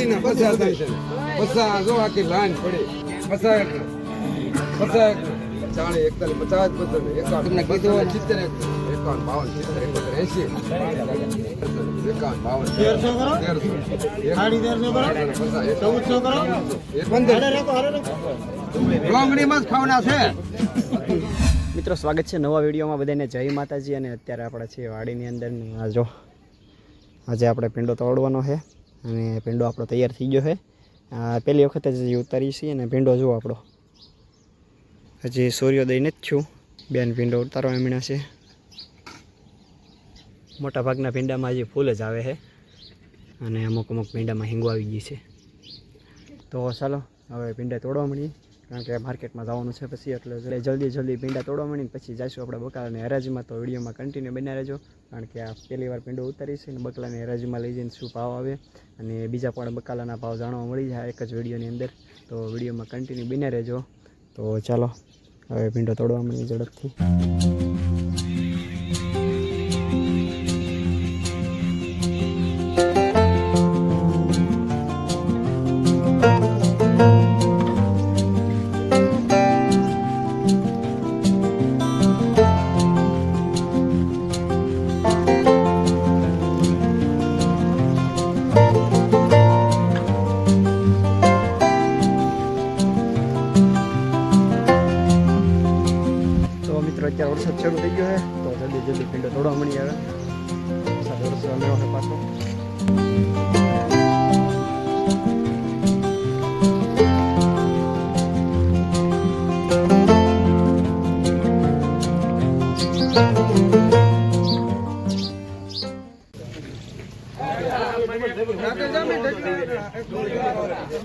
બધી ને પચાસ ત્રણસો ને પચાસ જો આખી લાઈન પડી. પસાર પસાર પચાસ એકતાલીસ પચાસ પચાસ એકાવન તમને કીધું સિત્તેર એકાવન બાવન સિત્તેર એકોતેર એસી એકાવન બાવન તેરસો તેરસો. સાડી તેરસો કરો? ચૌદસો કરો? પંદર. લોંગડીમાં છે. મિત્રો સ્વાગત છે નવા વિડીયોમાં બધાને. જય માતાજી. અને અત્યારે આપણે છીએ વાડીની અંદર ને જો આજે આપણે પીંડો તોડવાનો છે. અને પીંડો આપણો તૈયાર થઈ ગયો છે. આ પહેલી વખત જ હજી ઉતારી છીએ અને ભીંડો જુઓ આપણો. હજી સૂર્યોદય નથી છું. બેન પીંડો ઉતારવા એમણા છે. મોટા ભાગના પીંડામાં હજી ફૂલ જ આવે છે. અને અમુક અમુક પીંડામાં હિંગો આવી ગઈ છે. તો ચાલો, હવે પીંડા તોડવા મળીએ કારણ કે માર્કેટમાં જવાનું છે પછી, એટલે એટલે જલ્દી જલ્દી પીંડા તોડવા મળીને પછી જઈશું આપણે બકાલાની હરાજીમાં. તો વિડીયોમાં કન્ટિન્યુ બન્યા રહેજો, કારણ કે આ પહેલી વાર પીંડો ઉતારી છે અને બકલાને હરાજીમાં લઈ જઈને શું ભાવ આવે અને બીજા પણ બકાલાના ભાવ જાણવા મળી જાય એક જ વિડીયોની અંદર. તો વિડીયોમાં કન્ટિન્યુ બન્યા રહેજો. તો ચાલો, હવે પીંડો તોડવા મળીએ ઝડપથી. વરસાદ થઈ ગયો છે. તો જલ્દી જલ્દી પિંડો થોડો મળી આવે. એક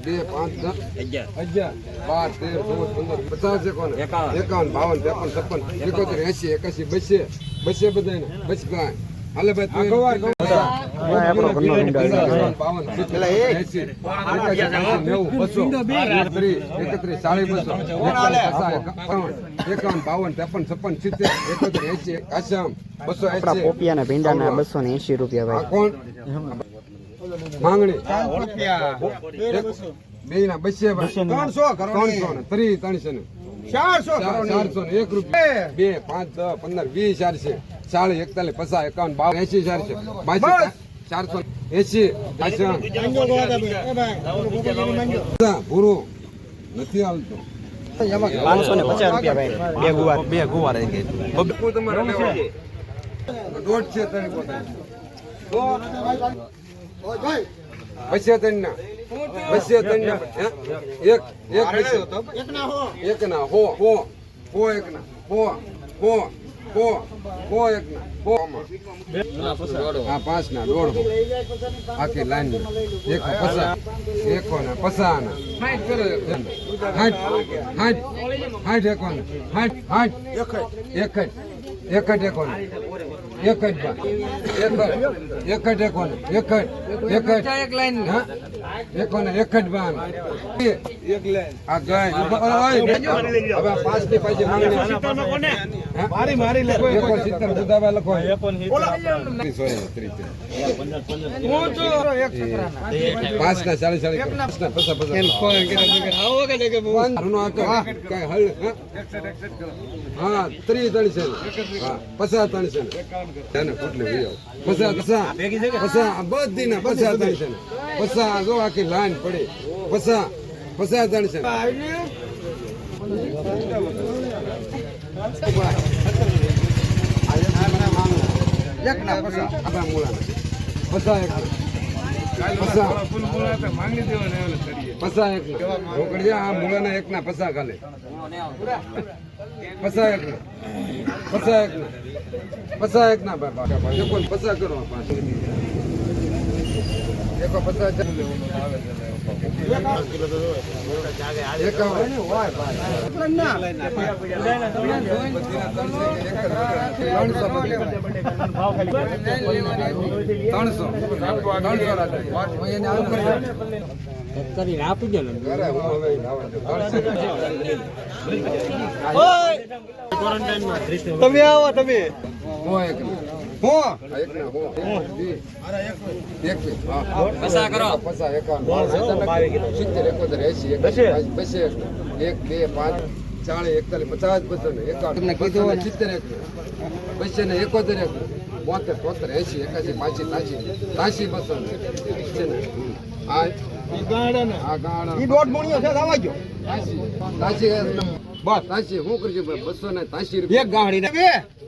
બે પાંચ દસ અગિયાર બાર તેર ચૌદ પંદર પચાસ એકોને એકાવન બાવન ત્રેપન છપ્પન એકોતેર એસી એકાસી બસે બસે બધા બસ કાંઈ હાલે ભાઈ આપણો ઘરનો સિત્તેર એસી એકાસી એંસી, નેવું બસો એસી આપણા એસી ને એંશી રૂપિયા ભાઈ માંગણી બે ના બસે ત્રણસો ત્રણસો ને ત્રણસો ને ચારસો ચારસો ને એક રૂપિયા બે પાંચ દસ પંદર વીસ ચારસો ચાલીસ એકતાલીસ પચાસ એકાવન બાવન એસી ચારસો ચારસો. એસી પૂરું. નથી આવતો પાંચસો ને પચાસ રૂપિયા ભાઈ. બે ગુવાર. બે ગુવાર તમારે લેવા દોઢ છે ત્રણ પોતા. બસે ત્રણ ના બસે ત્રણ ના હે? એક એક એક ના હો. હો. હો એક ના હો. હો. હો કો એક કો. હો પાંચ ના દોઢ આખી લાઈન એક પસા એકો ના પસા ના. હાઠ હાઠ હાઠ એકો ના હાઠ હાઠ એક એક એક જ એકો ના એક જ બા એક જ. એક જ એકો ના એક જ. એક જ. એક લાઈન હા? એકો ને એક જ બાન એક લાઈન આ ગાય ઓય, ઓય, હવે પાંચની પાછી માંગણી હા? મારી મારી લે. એકો સિત્તેર બુધાવા લખો. ત્રીસ. પાંચ ના ચાલીસ ચાલીસ. પાંચ ના. પચાસ પચાસ હારનો હતો. કાંઈ હળ, હા? હા ત્રીસ ત્રણસો ને. પચાસ ત્રણસો ને. એને પોટલી પચાસ પચાસ. પચાસ બધી ના. પચાસ જો આખી લાઈન પડી પસા પસા ત્રણસો ને. એક ના આપણા. પચાસ એક પસા મૂળાના એક ના પસા પસા એક પસા એક પસા એક ના બાબા પસા કરો પાંચ એકો એકાવન ત્રણસો. ત્રણસો કરીને આપી દે તમે આવો તમે. હો. એક ના હો એક ના હો વીસ. એકવીસ હા પસા કરો. પસા એકાવન સિત્તેર એકોતેર એસી એકાસી બાસી, એક બે પાંચ ચાલીસ એકતાલીસ પચાસ બસો ને એકાવન તમને કીધું સિત્તેર એક બસો ને. એકોતેર એક બોતેર તોતેર એસી એકાસી પાંચી તાસી તાસી બસો ને છે ને આ બસ તાસી હું કરજો બસો ને તાસી રૂપિયા. એક ગાડી ને બે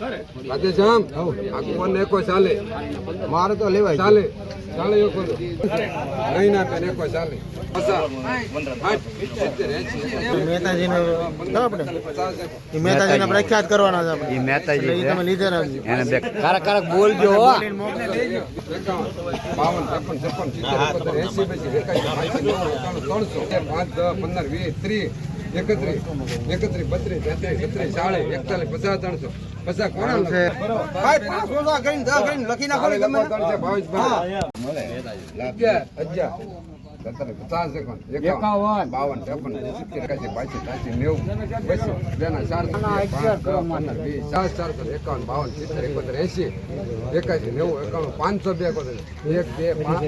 રાધે શ્યામ આ ને કોઈ ચાલે. મારે તો લેવાય. ચાલે. ચાલે એકો નહીં ના પેન કોઈ ચાલે. મહેતાજીને પ્રખ્યાત કરવાના છે આપણે. મહેતાજી તમે લીધે રાખજો એને બે કારક કારક બોલજો એકાવન, બાવન ત્રેપન છપ્પન સિત્તેર એંસી એકાણું ત્રણસો પાંચ દસ પંદર વીસ ત્રીસ એકત્રીસ એકત્રીસ બત્રીસ તેત્રીસ છત્રીસ ચાળીસ એકતાલીસ પચાસ ત્રણસો. પચાસ કોણ છે? ભાઈ પાંચસો રૂપિયા કરીને દસ કરીને લખી નાખો ને ગમે તે. એકાવન બાવન ત્રેપન સિત્તેર એકાસી બાસી ત્યાસી નેવું બસો બેના ચારસો પાંચ દસ પંદર ચાર ચારસો એકાવન બાવન સિત્તેર એકોતેર એસી એકાસી નેવું એકાવન પાંચસો બે એકોતેર. એક બે પાંચ.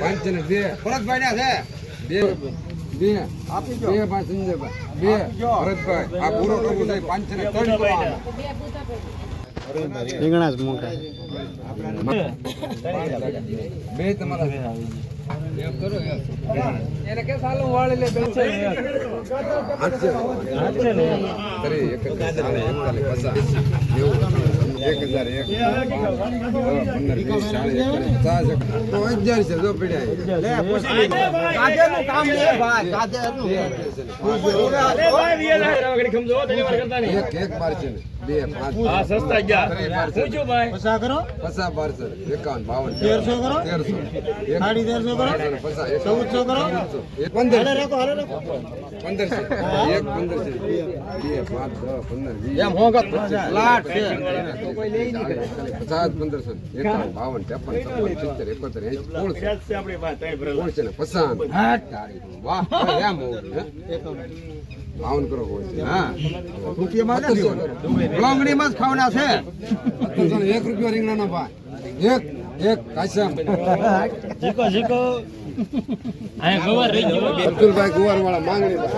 પાંચસો ને બે. ભરતભાઈ ના છે. બે. બે બે ભાઈ સંજયભાઈ બે ભરતભાઈ. આ પૂરો કરવું થાય પાંચ ને ત્રણ રીંગણા જ મોટા બે તમારા આઠસો. એકતાલીસ, પચાસ, નેવું, એક. હજાર એક, પંદર, વીસ, ચાલીસ, પચાસ, તો હજાર છે, જો પીડ્યા. કામ છે ભાઈ. કાજેનું એક એક ને. બે પાંચ. ત્રણ બાર છે ને. પૈસા કરો. છે ને. એકાવન બાવન તેરસો કરો. તેરસો. સાડી તેરસો કરો. હાલે રાખો હાલે રાખો. એક બે પાંચ એમ કોણ છે. કોણ છે ને પસાન વાહ એમ હોવું હે? બાવન કરો હોય છે. હા. રૂપિયામાં નથી લોંગણીમાં જ ખાવાના છે. એક રૂપિયો રીંગણાનો ભાઈ એક એક કાશ્યમ જીકો ગુવાર વાળા માંગણી રહી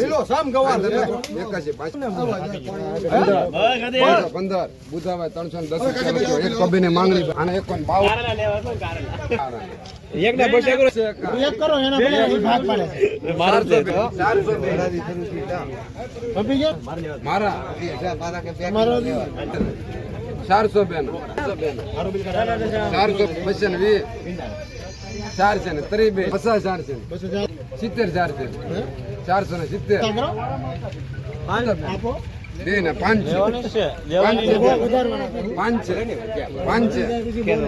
ગયો. સામ ગવાર છે. એકાશી બાસી પંદર પંદર બુધાભાઈ ત્રણસો દસ એક કબીની માંગણી અને એક બાવન એક કરો એના ભાગ પાડે ચારસો ચારસો બેન ચારસો પચાસ ને વીસ ચાર છે ને ત્રીસ બે પચાસ ચાર છે ને. પછી જાઓ. સિત્તેર ચારસો ને સિત્તેર બે ને પાંચ છે પાંચ છે બહુ વધારવાના છે. પાંચ પાંચ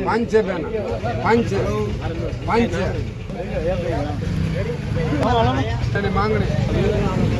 પાંચ બેન પાંચ છે પાંચ છે માંગણી